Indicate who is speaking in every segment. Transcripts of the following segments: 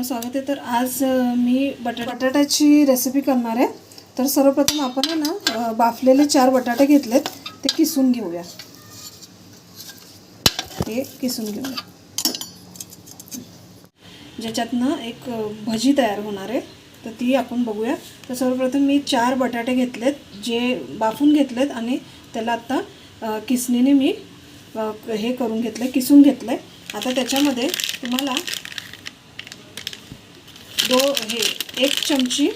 Speaker 1: आपलं स्वागत आहे. तर आज मी बटाटा बटाट्याची रेसिपी करणार आहे. तर सर्वप्रथम आपण आहे ना बाफलेले चार बटाटे घेतलेत. ते किसून घेऊया. ते किसून घेऊया. ज्याच्यातनं एक भजी तयार होणार आहे. तर ती आपण बघूया. तर सर्वप्रथम मी चार बटाटे घेतलेत जे बाफून घेतलेत आणि त्याला आत्ता किसणीने मी हे करून घेतलं किसून घेतलं आहे आता त्याच्यामध्ये तुम्हाला दो हे एक चमची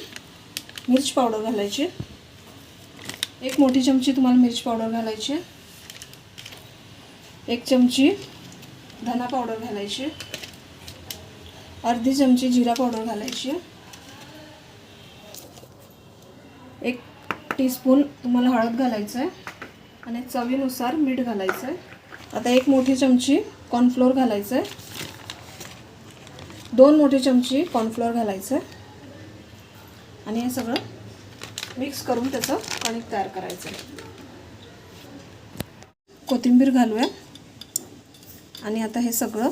Speaker 1: मिर्च पावडर घालायची. एक मोठी चमची तुम्हाला मिर्च पावडर घालायची. एक चमची धना पावडर घालायची. अर्धी चमची जिरा पावडर घालायची. एक टीस्पून तुम्हाला हळद घालायचं आहे आणि चवीनुसार मीठ घालायचं आहे आता एक मोठी चमची कॉर्नफ्लोअर घालायचं आहे दोन मोठी चमची कॉर्नफ्लोअर घालायचं. आहे आणि हे सगळं मिक्स करून त्याचं कणिक तयार करायचं. आहे कोथिंबीर घालूया. आणि आता हे सगळं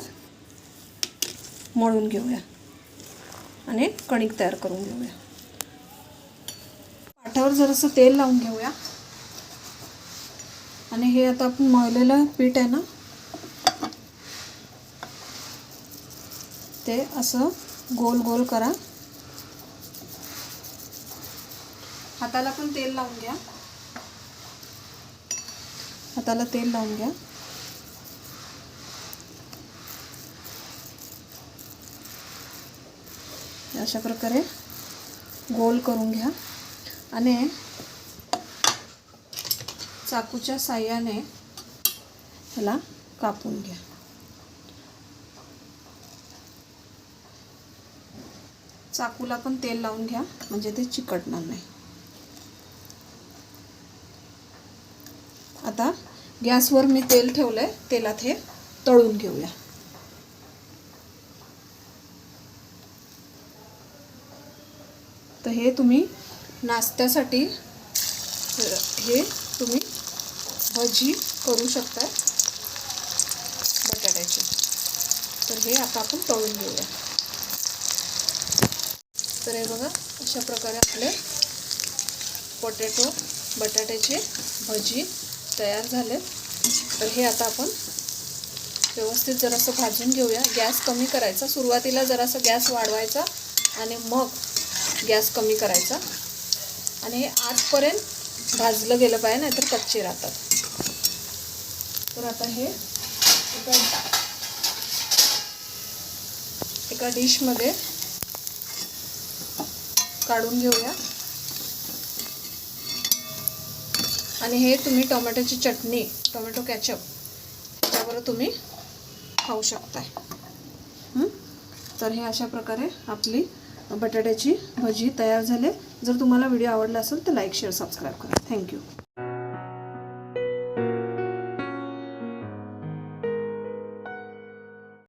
Speaker 1: मळून घेऊया. आणि कणिक तयार करून घेऊया. पाठावर जरासं तेल लावून घेऊया. आणि हे आता आपण मळलेलं पीठ आहे ना ते असं गोल गोल करा. हाताला पण तेल लावून घ्या. हाताला तेल लावून घ्या. अशा प्रकारे गोल करून घ्या. आणि चाकूच्या साह्याने ह्याला कापून घ्या. चाकूला पण तेल लावून घ्या म्हणजे ते चिकटणार नाही. आता गॅसवर मी तेल ठेवलंय तेलात हे तळून घेऊया. तर हे तुम्ही नाश्त्यासाठी हे तुम्ही भजी करू शकता बटाट्याची. तर हे आता आपण तळून घेऊया. तर हे बघा अशा प्रकारे आपले पोटॅटो बटाट्याचे भजी तयार झाले. तर हे आता आपण व्यवस्थित जरासं भाजून घेऊया. गॅस कमी करायचा. सुरुवातीला जरासं गॅस वाढवायचा आणि मग गॅस कमी करायचा. आणि हे आजपर्यंत भाजलं गेलं पाहिजे नाहीतर कच्चे राहतात. तर आता हे एका एका डिशमध्ये काढून घेऊया. आणि हे तुम्ही टोमॅटोची चटणी टोमॅटो कॅचअप त्यावर तुम्ही खाऊ शकताय. तर हे अशा प्रकारे आपली बटाट्याची भजी तयार झाले. जर तुम्हाला व्हिडिओ आवडला असेल तर लाईक शेअर सबस्क्राईब करा. Thank you.